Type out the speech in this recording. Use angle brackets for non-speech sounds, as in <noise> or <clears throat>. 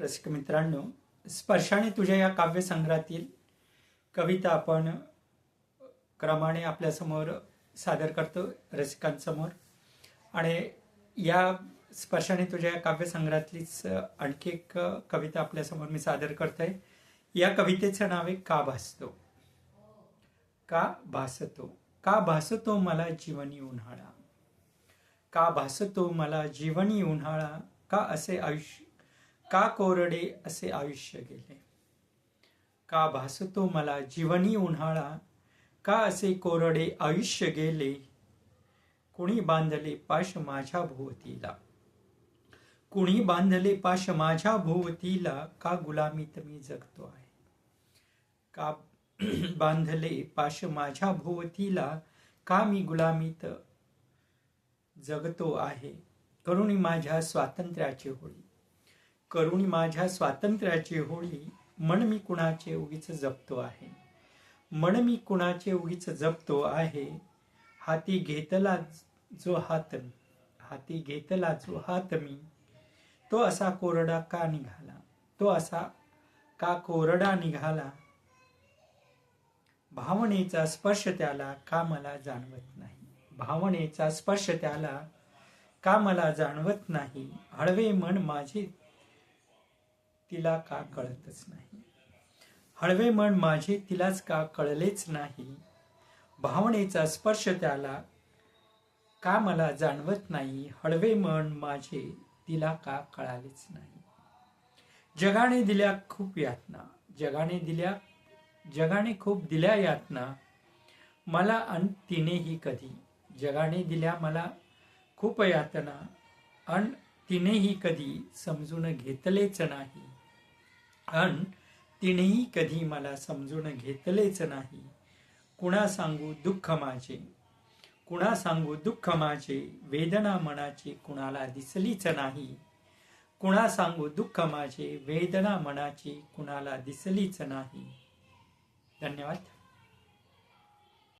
रसिक मित्रांनो स्पर्शाने तुझ्या या काव्यसंग्रहातील कविता आपण क्रमाने आपल्यासमोर सादर करतो रसिकांसमोर. आणि या स्पर्शाने तुझ्या या काव्यसंग्रहातलीच आणखी एक कविता आपल्यासमोर मी सादर करत आहे या कवितेचं नाव आहे का भासतो? का भासतो? का भासतो मला जीवनी उन्हाळा? का भासतो मला जीवनी उन्हाळा? का असे आयुष्य का कोरडे असे आयुष्य गेले? का भासतो मला जीवनी उन्हाळा? का असे कोरडे आयुष्य गेले? कुणी बांधले पाश माझ्या भोवतीला? कुणी बांधले पाश माझ्या भोवतीला? का गुलामीत मी जगतो आहे? का <clears throat> बांधले पाश माझ्या भोवतीला? का मी गुलामीत जगतो आहे? करुणी माझ्या स्वातंत्र्याची होळी. करून माझ्या स्वातंत्र्याची होळी मन मी कुणाचे उगीच जपतो आहे. मन मी कुणाचे उगीच जपतो आहे. हाती घेतला जो हात हाती घेतला जो हात मी तो असा कोरडा का निघाला? तो असा का कोरडा निघाला? भावनेचा स्पर्श त्याला का मला जाणवत नाही? भावनेचा स्पर्श त्याला का मला जाणवत नाही? हळवे मन माझे तिला का कळतच नाही? हळवे मन माझे तिलाच का कळलेच नाही? भावनेचा स्पर्श त्याला का मला जाणवत नाही? हळवे मन माझे तिला का कळालेच नाही? जगाने दिल्या खूप यातना जगाने दिल्या जगाने खूप दिल्या यातना मला अन तिनेही कधी. जगाने दिल्या मला खूप यातना अन तिनेही कधी समजून घेतलेच नाही. अन तिनेही कधी मला समजून घेतलेच नाही. कुणा सांगू दुःख माझे? कुणा सांगू दुःख माझे? वेदना मनाची कुणाला दिसलीच नाही. कुणा सांगू दुःख माझे? वेदना मनाची कुणाला दिसलीच नाही. धन्यवाद.